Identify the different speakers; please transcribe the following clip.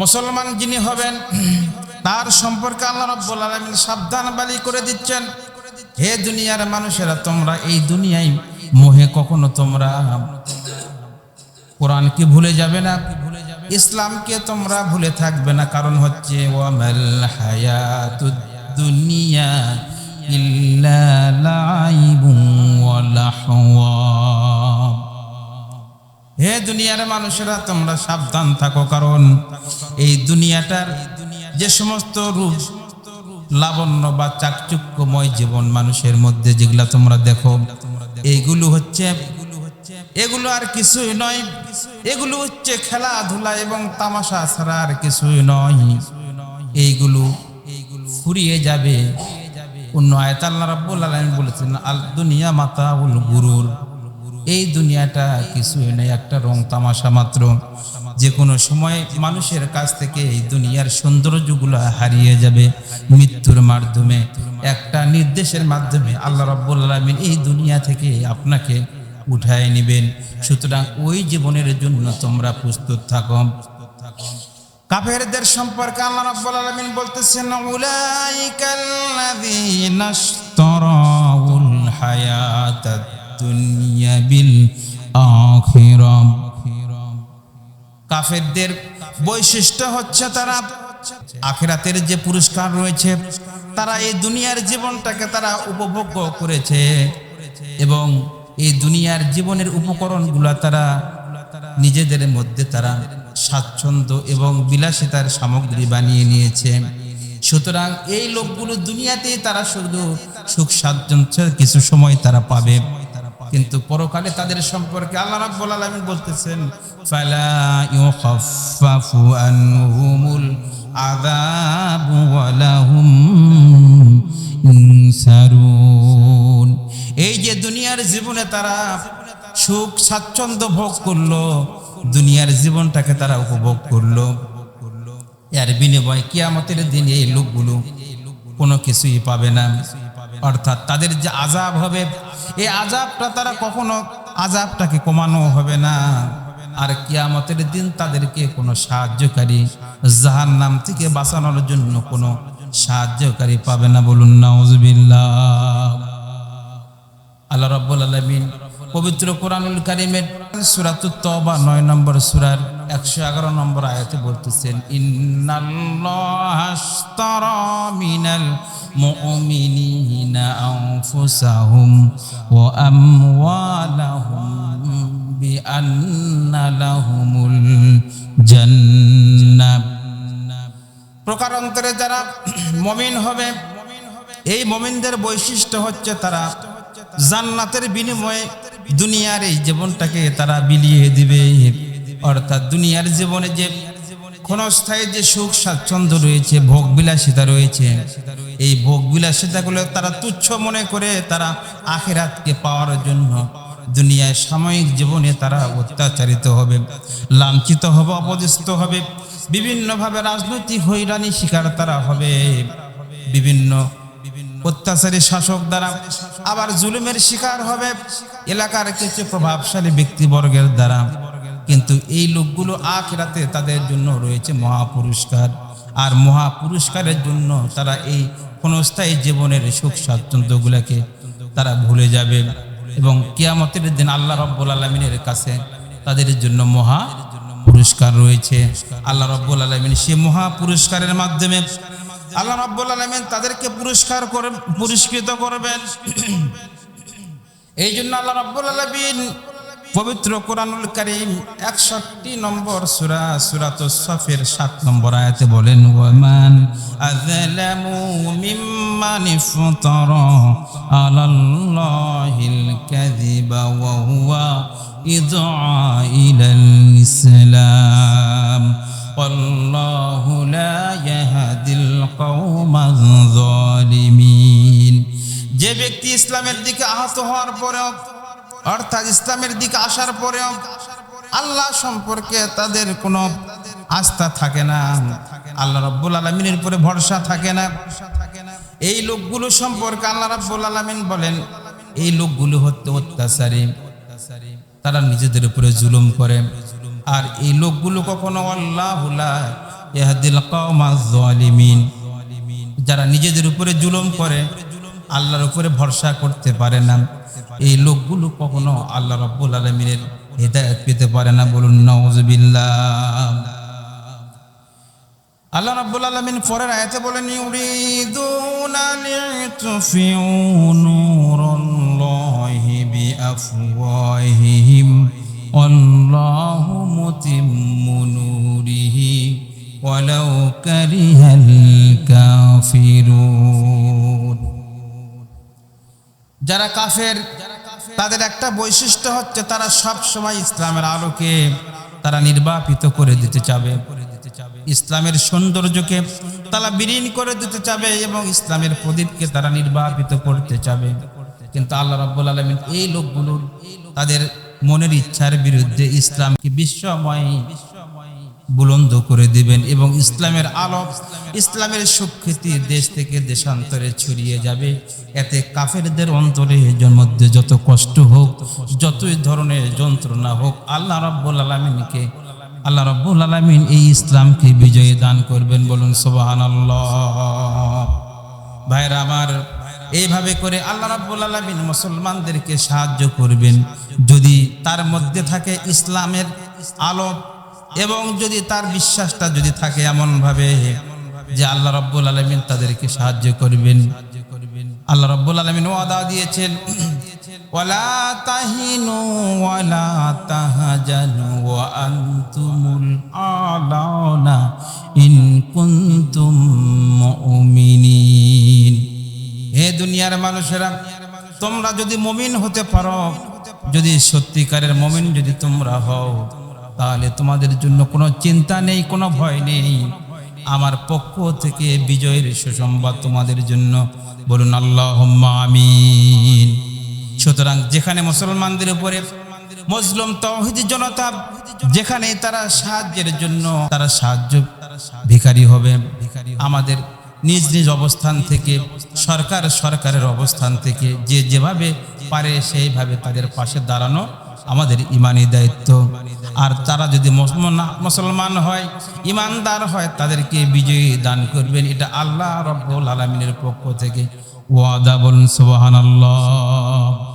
Speaker 1: মুসলমান যিনি হবেন, তার সম্পর্কে আল্লাহ রব্বুল আলমিন সাবধান বালি করে দিচ্ছেন, হে দুনিয়ার মানুষেরা, তোমরা এই দুনিয়ায় মোহে কখনো তোমরা কোরআনকে ভুলে যাবে না, ইসলামকে তোমরা ভুলে থাকবে না। কারণ হচ্ছে দুনিয়া ইল্লা লাইবুন ওয়া হে দুনিয়ার মানুষেরা, তোমরা সাবধান থাকো, কারণ এই দুনিয়াটার যে সমস্ত রূপ, লাবণ্য বা চাকচুক্যময় জীবন মানুষের মধ্যে যেগুলা তোমরা দেখো এইগুলো হচ্ছে, এগুলো আর কিছুই নয়। এগুলো হচ্ছে খেলাধুলা এবং তামাশা ছাড়া আর কিছুই নয়। এইগুলো ফুরিয়ে যাবে। অন্য আয়ত আল্লাহ রাব্বুল আলামিন বলেছেন আল দুনিয়া মাতা উল গুরুর। এই দুনিয়াটা কিছুই নেই, একটা রং তামাশা মাত্র। যে কোনো সময় মানুষের কাছ থেকে এই দুনিয়ার সৌন্দর্যগুলো হারিয়ে যাবে মৃত্যুর মাধ্যমে। একটা নির্দেশের মাধ্যমে আল্লাহ রাব্বুল আলামিন এই দুনিয়া থেকে আপনাকে উঠায় নেবেন। সুতরাং ওই জীবনের জন্য তোমরা প্রস্তুত থাকো। কাফেরদের সম্পর্কে আল্লাহ রাব্বুল আলামিন বলতেছেন, উলাইকাল্লাযীনা ইশতারাউল হায়াতাদ কাফেরদের বৈশিষ্ট্য হচ্ছে তারা আখিরাতের যে পুরস্কার রয়েছে, তারা এই দুনিয়ার জীবনটাকে তারা উপভোগ করেছে এবং এই দুনিয়ার জীবনের উপকরণগুলো তারা নিজেদের মধ্যে তারা স্বাচ্ছন্দ্য এবং বিলাসিতার সামগ্রী বানিয়ে নিয়েছে। সুতরাং এই লোকগুলো দুনিয়াতেই তারা শুধু সুখ স্বাচ্ছন্দ্য কিছু সময় তারা পাবে। কিন্তু পরকালে তাদের সম্পর্কে আল্লাহ রাব্বুল আলামিন বলতেছেন, ফালা ইউখাফফাফু আনহুমুল আযাবু ওয়া লাহুম ইনসারুন এই যে দুনিয়ার জীবনে তারা সুখ স্বাচ্ছন্দ্য ভোগ করল, দুনিয়ার জীবনটাকে তারা উপভোগ করল। এর বিনিময় কিয়ামতের দিন এই লোকগুলো কোনো কিছুই পাবে না। অর্থাৎ তাদের যে আজাব হবে, এই আজাবটা তারা কখনো আজাবটাকে কমানো হবে না। আর কিয়ামতের দিন তাদেরকে কোনো সাহায্যকারী জাহান নাম থেকে বাঁচানোর জন্য কোনো সাহায্যকারী পাবে না বলুন, নাউজুবিল্লাহ। আল্লাহ রাব্বুল আলামিন পবিত্র কোরআনুল কারিমের সূরাতুত তওবা 9 নম্বর সূরার 111 নম্বর আয়াতে বলতেছেন মিনাল জান্নাহ। প্রকারান্তরে যারা মমিন হবে, এই মমিনদের বৈশিষ্ট্য হচ্ছে তারা জান্নাতের বিনিময়ে দুনিয়ার এই জীবনটাকে তারা বিলিয়ে দিবে। অর্থাৎ দুনিয়ার জীবনে যে ক্ষণস্থায়ী যে সুখ, স্বাচ্ছন্দ্য রয়েছে ভোগ বিলাসিতা রয়েছে, এই ভোগ বিলাসিতাগুলো তারা তুচ্ছ মনে করে তারা আখেরাতকে পাওয়ার জন্য দুনিয়ায় সাময়িক জীবনে তারা অত্যাচারিত হবে, লাঞ্ছিত হবে, অপদিস্থ হবে, বিভিন্নভাবে রাজনৈতিক হইরানি শিকার তারা হবে, বিভিন্ন অত্যাচারী শাসক দ্বারা আবার জুলুমের শিকার হবে, এলাকার কিছু প্রভাবশালী ব্যক্তিবর্গের দ্বারা। কিন্তু এই লোকগুলো আখেরাতে তাদের জন্য রয়েছে মহাপুরস্কার। আর মহাপুরস্কারের জন্য তারা এই ক্ষণস্থায়ী জীবনের সুখ স্বাচ্ছন্দ্যগুলোকে তারা ভুলে যাবে এবং কিয়ামতের দিন আল্লাহ রব্বুল আলমিনের কাছে তাদের জন্য মহা পুরস্কার রয়েছে। আল্লাহ রব্বুল আলমিন সে মহা পুরস্কারের মাধ্যমে আল্লাহ রব্বুল আলমিন তাদেরকে পুরস্কার করে পুরস্কৃত করবেন। এই জন্য আল্লাহ রব্বুল আলমিন পবিত্র কোরআনুল করিম একষট্টি নম্বর সুরা সুরাত সফের সাত নম্বর আয়াতে বলেন ওয়ামান আযলামু মিম্মান ইফতারা আলাল্লাহিল কাযিবা ওয়া হুয়া ইদআ ইলাল ইসলাম والله لا يهدي القوم الظالمين যে ব্যক্তি ইসলামের দিকে আহত হওয়ার পরেও অর্থাৎ ইসলামের দিকে আসার পরেও আল্লাহ সম্পর্কে তাদের কোনো আস্থা থাকে না। আল্লাহ রব্বুল আলমিনের উপরে ভরসা থাকে না। এই লোকগুলো সম্পর্কে আল্লাহ রব্বুল আলমিন বলেন, এই লোকগুলো হতে অত্যাচারী। তারা নিজেদের উপরে জুলুম করে। আর এই লোকগুলো কখনো আল্লাহ ইয়াহদিল কওমাজ জালিমিন যারা নিজেদের উপরে জুলুম করে, আল্লাহর উপরে ভরসা করতে পারে না। এই লোকগুলো কখনো আল্লাহ রব্বুল আলমিনের হেদায়ত পেতে পারে না বলুন নওয়াজবিল্লাহ আল্লাহ রাব্বুল আলামিন পরের আয়াতে বলেন, ইউরিদুনা লিতুফিউ নূরাল্লাহি বিআফওয়াহিহিম। ওয়াল্লাহু মুতিম্মু নূরিহি। ওয়ালাউ কারিহাল কাফিরুন। যারা কাফের, তাদের একটা বৈশিষ্ট্য হচ্ছে তারা সব সময় ইসলামের আলোকে তারা নির্বাপিত করে দিতে চাবে। ইসলামের সৌন্দর্যকে তারা বিলীন করে দিতে চাবে এবং ইসলামের প্রদীপকে তারা নির্বাপিত করতে চাবে। কিন্তু আল্লাহ রাব্বুল আলামিন এই লোকগুলোর, তাদের মনের ইচ্ছার বিরুদ্ধে ইসলামকে বিশ্বময় বুলন্দ করে দিবেন এবং ইসলামের আলো ইসলামের সুখ্যাতি দেশ থেকে দেশান্তরে ছড়িয়ে যাবে। এতে কাফেরদের অন্তরে মধ্যে যত কষ্ট হোক, যতই ধরনের যন্ত্রণা হোক, আল্লাহ রাব্বুল আলমিনকে, আল্লাহ রাব্বুল আলমিন এই ইসলামকে বিজয়ী দান করবেন বলুন সোবাহান ভাইরা আমার, এইভাবে করে আল্লাহ রাব্বুল আলমিন মুসলমানদেরকে সাহায্য করবেন। যদি তার মধ্যে থাকে ইসলামের আলো এবং যদি তার বিশ্বাসটা যদি থাকে এমনভাবে যে আল্লাহ রব্বুল আলমিন তাদেরকে সাহায্য করবেন। আল্লাহ রব্বুল আলমিন ওয়াদা দিয়েছেন হে দুনিয়ার মানুষেরা, তোমরা যদি মমিন হতে পারো, যদি সত্যিকারের মমিন যদি তোমরা হও তাহলে তোমাদের জন্য কোনো চিন্তা নেই, কোনো ভয় নেই। আমার পক্ষ থেকে বিজয়ের সুসংবাদ তোমাদের জন্য। বলুন আল্লাহ আমিন। সুতরাং যেখানে মুসলমানদের উপরে মুসলিম তৌহিদ জনতা, যেখানে তারা সাহায্যের জন্য, তারা সাহায্য ভিখারি হবে। আমাদের নিজ নিজ অবস্থান থেকে, সরকার সরকারের অবস্থান থেকে, যে যেভাবে পারে সেইভাবে তাদের পাশে দাঁড়ানো আমাদের ইমানি দায়িত্ব। আর তারা যদি মুসলমান- হয়, ইমানদার হয়, তাদেরকে বিজয়ী দান করবেন। এটা আল্লাহ রব্বুল আলমিনের পক্ষ থেকে ওয়াদা বলুন, সুবহানাল্লাহ।